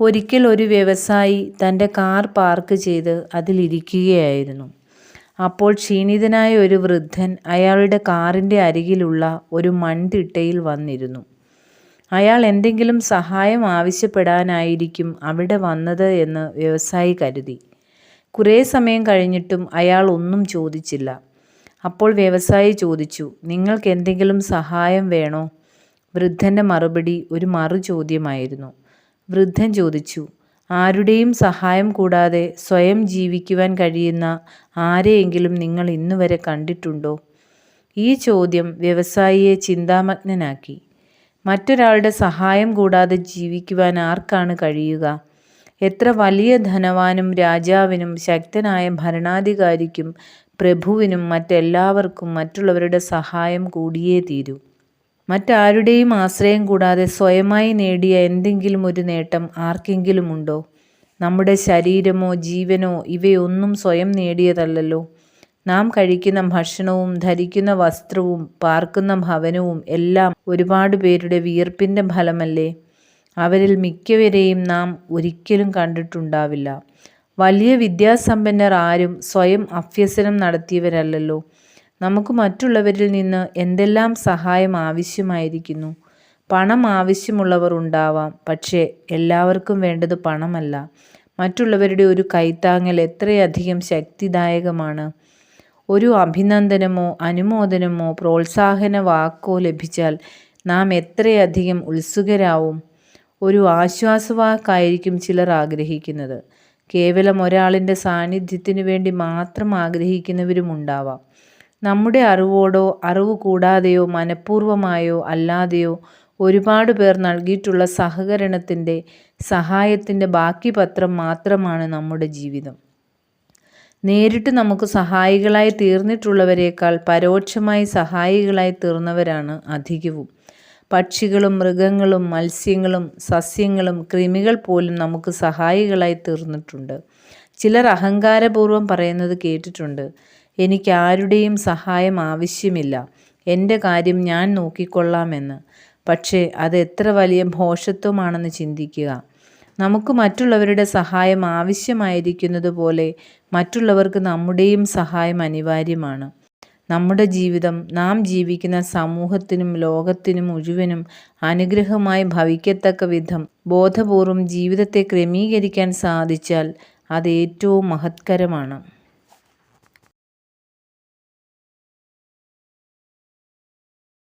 ഒരിക്കൽ ഒരു വ്യവസായി തന്റെ കാർ പാർക്ക് ചെയ്ത് അതിലിരിക്കുകയായിരുന്നു. അപ്പോൾ ക്ഷീണിതനായ ഒരു വൃദ്ധൻ അയാളുടെ കാറിന്റെ അരികിലുള്ള ഒരു മൺതിട്ടയിൽ വന്നിരുന്നു. അയാൾ എന്തെങ്കിലും സഹായം ആവശ്യപ്പെടാനായിരിക്കും അവിടെ വന്നത് എന്ന് വ്യവസായി കരുതി. കുറേ സമയം കഴിഞ്ഞിട്ടും അയാൾ ഒന്നും ചോദിച്ചില്ല. അപ്പോൾ വ്യവസായി ചോദിച്ചു നിങ്ങൾക്ക് എന്തെങ്കിലും സഹായം വേണോ? വൃദ്ധന്റെ മറുപടി ഒരു മറു ചോദ്യമായിരുന്നു വൃദ്ധൻ ചോദിച്ചു ആരുടെയും സഹായം കൂടാതെ സ്വയം ജീവിക്കുവാൻ കഴിയുന്ന ആരെയെങ്കിലും നിങ്ങൾ ഇന്നുവരെ കണ്ടിട്ടുണ്ടോ? ഈ ചോദ്യം വ്യവസായിയെ ചിന്താമഗ്നനാക്കി. മറ്റൊരാളുടെ സഹായം കൂടാതെ ജീവിക്കുവാൻ ആർക്കാണ് കഴിയുക? എത്ര വലിയ ധനവാനും രാജാവിനും ശക്തനായ ഭരണാധികാരിക്കും പ്രഭുവിനും മറ്റെല്ലാവർക്കും മറ്റുള്ളവരുടെ സഹായം കൂടിയേ തീരൂ. മറ്റാരുടെയും ആശ്രയം കൂടാതെ സ്വയമായി നേടിയ എന്തെങ്കിലും ഒരു നേട്ടം ആർക്കെങ്കിലും ഉണ്ടോ നമ്മുടെ ശരീരമോ ജീവനോ ഇവയൊന്നും സ്വയം നേടിയതല്ലല്ലോ. നാം കഴിക്കുന്ന ഭക്ഷണവും ധരിക്കുന്ന വസ്ത്രവും പാർക്കുന്ന ഭവനവും എല്ലാം ഒരുപാട് പേരുടെ വിയർപ്പിന്റെ ഫലമല്ലേ? അവരിൽ മിക്കവരെയും നാം ഒരിക്കലും കണ്ടിട്ടുണ്ടാവില്ല. വലിയ വിദ്യാസമ്പന്നർ ആരും സ്വയം അഭ്യസനം നടത്തിയവരല്ലല്ലോ. നമുക്ക് മറ്റുള്ളവരിൽ നിന്ന് എന്തെല്ലാം സഹായം ആവശ്യമായിരിക്കുന്നു? പണം ആവശ്യമുള്ളവർ ഉണ്ടാവാം പക്ഷേ എല്ലാവർക്കും വേണ്ടത് പണമല്ല. മറ്റുള്ളവരുടെ ഒരു കൈത്താങ്ങൽ എത്രയധികം ശക്തിദായകമാണ്. ഒരു അഭിനന്ദനമോ അനുമോദനമോ പ്രോത്സാഹന വാക്കോ ലഭിച്ചാൽ നാം എത്രയധികം ഉത്സുകരാവും. ഒരു ആശ്വാസവാക്കായിരിക്കും ചിലർ ആഗ്രഹിക്കുന്നത്. കേവലം ഒരാളിന്റെ സാന്നിധ്യത്തിനു വേണ്ടി മാത്രം ആഗ്രഹിക്കുന്നവരും ഉണ്ടാവാം. നമ്മുടെ അറിവോടോ അറിവ് കൂടാതെയോ മനഃപൂർവമായോ അല്ലാതെയോ ഒരുപാട് പേർ നൽകിയിട്ടുള്ള സഹകരണത്തിന്റെ സഹായത്തിന്റെ ബാക്കി പത്രം മാത്രമാണ് നമ്മുടെ ജീവിതം. നേരിട്ട് നമുക്ക് സഹായികളായി തീർന്നിട്ടുള്ളവരേക്കാൾ പരോക്ഷമായി സഹായികളായി തീർന്നവരാണ് അധികവും. പക്ഷികളും മൃഗങ്ങളും മത്സ്യങ്ങളും സസ്യങ്ങളും കൃമികൾ പോലും നമുക്ക് സഹായികളായി തീർന്നിട്ടുണ്ട്. ചിലർ അഹങ്കാരപൂർവം പറയുന്നത് കേട്ടിട്ടുണ്ട്. എനിക്ക് ആരുടെയും സഹായം ആവശ്യമില്ല. എന്റെ കാര്യം ഞാൻ നോക്കിക്കൊള്ളാമെന്ന്. പക്ഷേ അത് എത്ര വലിയ ഭോഷത്വമാണെന്ന് ചിന്തിക്കുക. നമുക്ക് മറ്റുള്ളവരുടെ സഹായം ആവശ്യമായിരിക്കുന്നത് പോലെ മറ്റുള്ളവർക്ക് നമ്മുടെയും സഹായം അനിവാര്യമാണ്. നമ്മുടെ ജീവിതം നാം ജീവിക്കുന്ന സമൂഹത്തിനും ലോകത്തിനും മുഴുവനും അനുഗ്രഹമായി ഭവിക്കത്തക്ക വിധം ബോധപൂർവം ജീവിതത്തെ ക്രമീകരിക്കാൻ സാധിച്ചാൽ അത് ഏറ്റവും മഹത്കരമാണ്.